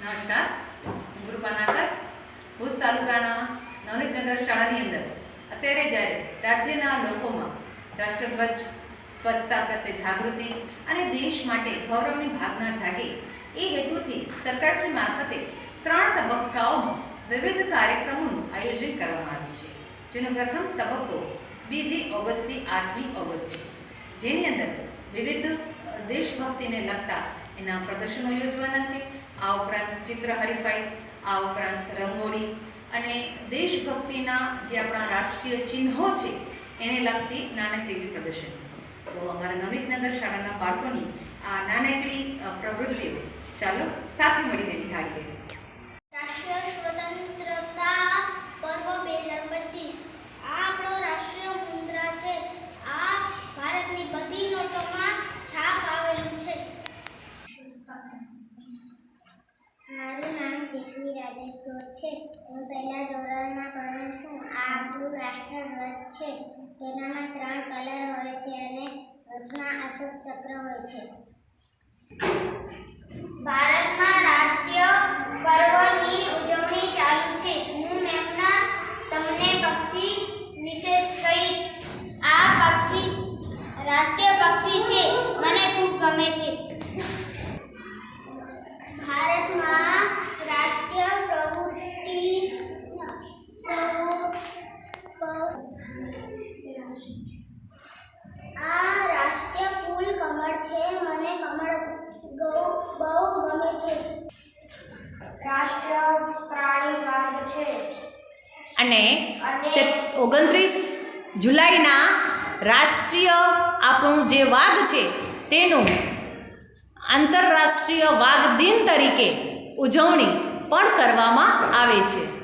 નમસ્કાર. હું કૃપા ભુજ તાલુકાના નવનીતનગર શાળાની અંદર. અત્યારે જ્યારે રાજ્યના લોકોમાં રાષ્ટ્રધ્વજ, સ્વચ્છતા પ્રત્યે જાગૃતિ અને દેશ માટે ગૌરવની ભાવના જાગે, એ હેતુથી સરકારશ્રી મારફતે ત્રણ તબક્કાઓમાં વિવિધ કાર્યક્રમોનું આયોજન કરવામાં આવ્યું છે. જેનો પ્રથમ તબક્કો બીજી ઓગસ્ટથી આઠમી ઓગસ્ટ છે. જેની અંદર વિવિધ દેશભક્તિને લગતા એના પ્રદર્શનો યોજવાના છે. આ ઉપરાંત ચિત્ર હરીફાઈ, આ ઉપરાંત રંગોળી અને દેશભક્તિના જે આપણા રાષ્ટ્રીય ચિહ્નો છે, એને લગતી નાનકડી પ્રદર્શન. તો અમારા નવનીતનગર શાળાના બાળકોની આ નાનકડી પ્રવૃત્તિઓ ચાલો સાથે મળીને નિહાળીએ. કેશવી રાજેશ ગોર છે. હું પહેલા ધોરણમાં ભણું છું. આ આપણું રાષ્ટ્રધ્વજ છે. તેનામાં ત્રણ કલર હોય છે અને ધ્વજમાં અશોક ચક્ર હોય છે. ભારતમાં રાષ્ટ્રીય પર્વની ઉજવણી ચાલુ છે હું મેમના તમને પક્ષી વિશે કહીશ આ પક્ષી રાષ્ટ્રીય પક્ષી છે મને ખૂબ ગમે છે ભારતમાં રાષ્ટ્રીય પ્રવૃત્તિ આ રાષ્ટ્રીય ફૂલ કમળ છે. મને કમળ બહુ ગમે છે. રાષ્ટ્રીય પ્રાણી વાઘ છે. અને અને- ઓગણત્રીસ જુલાઈના રાષ્ટ્રીય આપણું જે વાઘ છે તેનું આંતરરાષ્ટ્રીય વાઘ દિન તરીકે ઉજવણી પણ કરવામાં આવે છે.